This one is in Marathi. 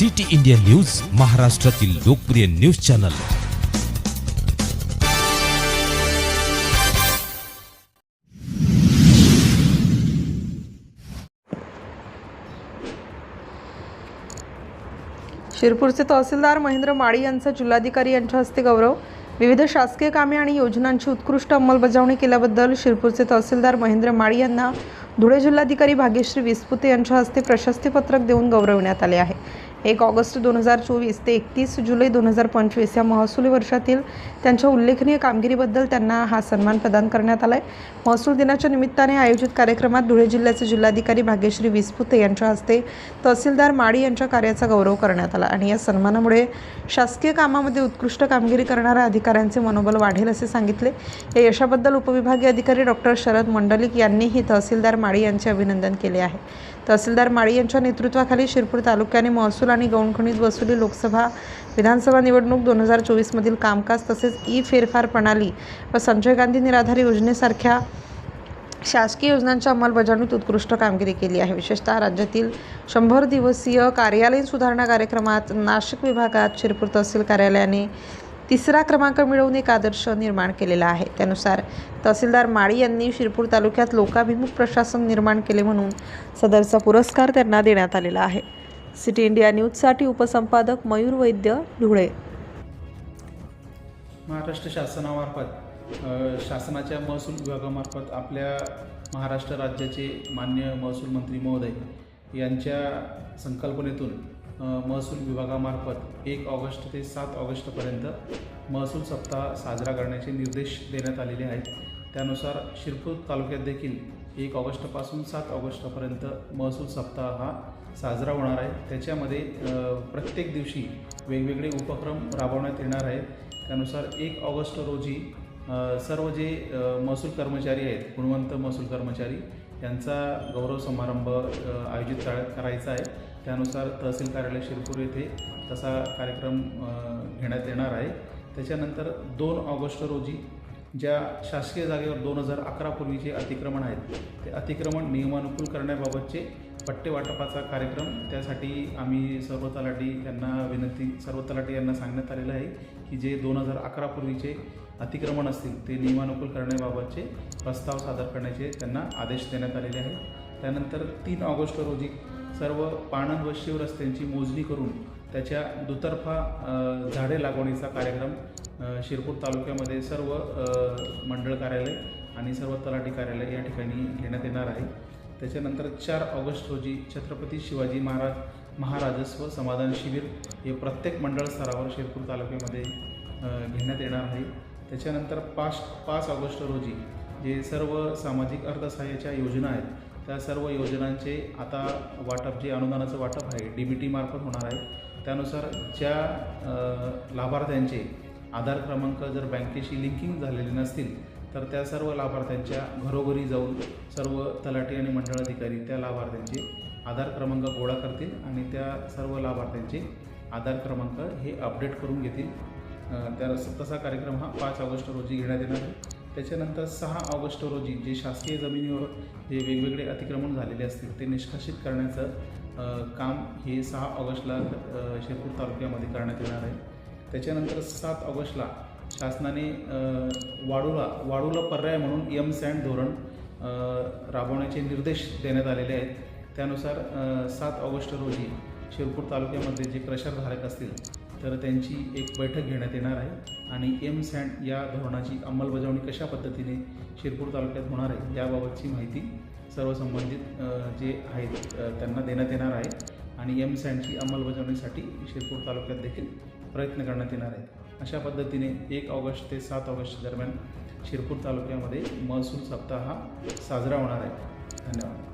सिटी इंडिया न्यूज महाराष्ट्रातील लोकप्रिय न्यूज चॅनल. शिरपूरचे तहसीलदार महेंद्र माळी यांचा जिल्हाधिकारी यांच्या हस्ते गौरव. विविध शासकीय कामे आणि योजनांची उत्कृष्ट अंमलबजावणी केल्याबद्दल शिरपूरचे तहसीलदार महेंद्र माळी यांना धुळे जिल्हाधिकारी भाग्यश्री विस्पुते यांच्या हस्ते प्रशस्तीपत्रक देऊन गौरवण्यात आले आहे. एक ऑगस्ट दोन हजार चोवीस ते एकतीस जुलै दोन हजार पंचवीस या महसुली वर्षातील त्यांच्या उल्लेखनीय कामगिरीबद्दल त्यांना हा सन्मान प्रदान करण्यात आला आहे महसूल दिनाच्या निमित्ताने आयोजित कार्यक्रमात धुळे जिल्ह्याचे जिल्हाधिकारी भाग्यश्री विसपुते यांच्या हस्ते तहसीलदार माळी यांच्या कार्याचा गौरव करण्यात आला आणि या सन्मानामुळे शासकीय कामामध्ये उत्कृष्ट कामगिरी करणाऱ्या अधिकाऱ्यांचे मनोबल वाढेल असे सांगितले. या यशाबद्दल उपविभागीय अधिकारी डॉक्टर शरद मंडलिक यांनीही तहसीलदार माळी यांचे अभिनंदन केले आहे. तहसीलदार माळी यांच्या नेतृत्वाखाली शिरपूर तालुक्याने महसूल आणि गौणखनिज वसुली लोकसभा विधानसभा निवडणूक दोन हजार चोवीसमधील कामकाज तसेच ई फेरफार प्रणाली व संजय गांधी निराधार योजनेसारख्या शासकीय योजनांच्या अंमलबजावणीत उत्कृष्ट कामगिरी केली आहे. विशेषतः राज्यातील शंभर दिवसीय कार्यालयीन सुधारणा कार्यक्रमात नाशिक विभागात शिरपूर तहसील कार्यालयाने तिसरा क्रमांक मिळवून एक आदर्श निर्माण केलेला आहे. त्यानुसार तहसीलदार माळी यांनी शिरपूर तालुक्यात लोकाभिमुख प्रशासन निर्माण केले म्हणून सदरचा पुरस्कार त्यांना देण्यात आलेला आहे. सिटी इंडिया न्यूजसाठी उपसंपादक मयूर वैद्य धुळे. महाराष्ट्र शासनामार्फत शासनाच्या महसूल विभागामार्फत आपल्या महाराष्ट्र राज्याचे मान्य महसूल मंत्री महोदय यांच्या संकल्पनेतून महसूल विभागामार्फत एक ऑगस्ट ते सात ऑगस्टपर्यंत महसूल सप्ताह साजरा करण्याचे निर्देश देण्यात आलेले आहेत. त्यानुसार शिरपूर तालुक्यात देखील एक ऑगस्टपासून सात ऑगस्टपर्यंत महसूल सप्ताह हा साजरा होणार आहे. त्याच्यामध्ये प्रत्येक दिवशी वेगवेगळे उपक्रम राबवण्यात येणार आहेत. त्यानुसार एक ऑगस्ट रोजी सर्व जे महसूल कर्मचारी आहेत गुणवंत महसूल कर्मचारी यांचा गौरव समारंभ आयोजित करा करायचा आहे. त्यानुसार तहसील कार्यालय शिरपूर येथे तसा कार्यक्रम घेण्यात येणार आहे. त्याच्यानंतर दोन ऑगस्ट रोजी ज्या शासकीय जागेवर दोन हजार अकरापूर्वीचे अतिक्रमण आहेत ते अतिक्रमण नियमानुकूल करण्याबाबतचे पट्टे वाटपाचा कार्यक्रम त्यासाठी आम्ही सर्व तलाठी यांना विनंती सर्व तलाठी यांना सांगण्यात आलेलं आहे की जे दोन हजार अकरापूर्वीचे अतिक्रमण असतील ते नियमानुकूल करण्याबाबतचे प्रस्ताव सादर करण्याचे त्यांना आदेश देण्यात आलेले आहेत. त्यानंतर तीन ऑगस्ट रोजी सर्व पाणंद व शिव रस्त्यांची मोजणी करून त्याच्या दुतर्फा झाडे लागवणीचा कार्यक्रम शिरपूर तालुक्यामध्ये सर्व मंडळ कार्यालय आणि सर्व तलाठी कार्यालय या ठिकाणी घेण्यात येणार आहे. त्याच्यानंतर चार ऑगस्ट रोजी छत्रपती शिवाजी महाराज महाराजस्व समाधान शिबिर हे प्रत्येक मंडळ स्तरावर शिरपूर तालुक्यामध्ये घेण्यात येणार आहे. त्याच्यानंतर पाच पाच ऑगस्ट रोजी जे सर्व सामाजिक अर्थसहाय्याच्या योजना आहेत त्या सर्व योजनांचे आता वाटप जे अनुदानाचं वाटप आहे डी बी टीमार्फत होणार आहे. त्यानुसार ज्या लाभार्थ्यांचे आधार क्रमांक जर बँकेशी लिंकिंग झालेले नसतील तर त्या सर्व लाभार्थ्यांच्या घरोघरी जाऊन सर्व तलाठी आणि मंडळाधिकारी त्या लाभार्थ्यांचे आधार क्रमांक गोळा करतील आणि त्या सर्व लाभार्थ्यांचे आधार क्रमांक हे अपडेट करून घेतील. अ, त्या तसा कार्यक्रम हा पाच ऑगस्ट रोजी घेण्यात येणार आहे. त्याच्यानंतर सहा ऑगस्ट रोजी जे शासकीय जमिनीवर जे वेगवेगळे अतिक्रमण झालेले असतील ते निष्कासित करण्याचं काम हे सहा ऑगस्टला अ, शिरपूर तालुक्यामध्ये करण्यात येणार आहे. त्याच्यानंतर सात ऑगस्टला शासनाने वाडूला वाडूला पर्याय म्हणून एम सँड धोरण राबवण्याचे निर्देश देण्यात आलेले आहेत. त्यानुसार सात ऑगस्ट रोजी शिरपूर तालुक्यामध्ये जे क्रशरधारक असतील तर त्यांची एक बैठक घेण्यात येणार आहे आणि एम सँड या धोरणाची अंमलबजावणी कशा पद्धतीने शिरपूर तालुक्यात होणार आहे याबाबतची माहिती सर्व संबंधित जे आहेत त्यांना देण्यात येणार आहे आणि एम सँडची अंमलबजावणीसाठी शिरपूर तालुक्यात देखील प्रयत्न करण्यात येणार आहेत. अशा पद्धतीने एक ऑगस्ट ते सात ऑगस्ट दरम्यान शिरपूर तालुक्यामध्ये महसूल सप्ताह हा साजरा होणार आहे. धन्यवाद.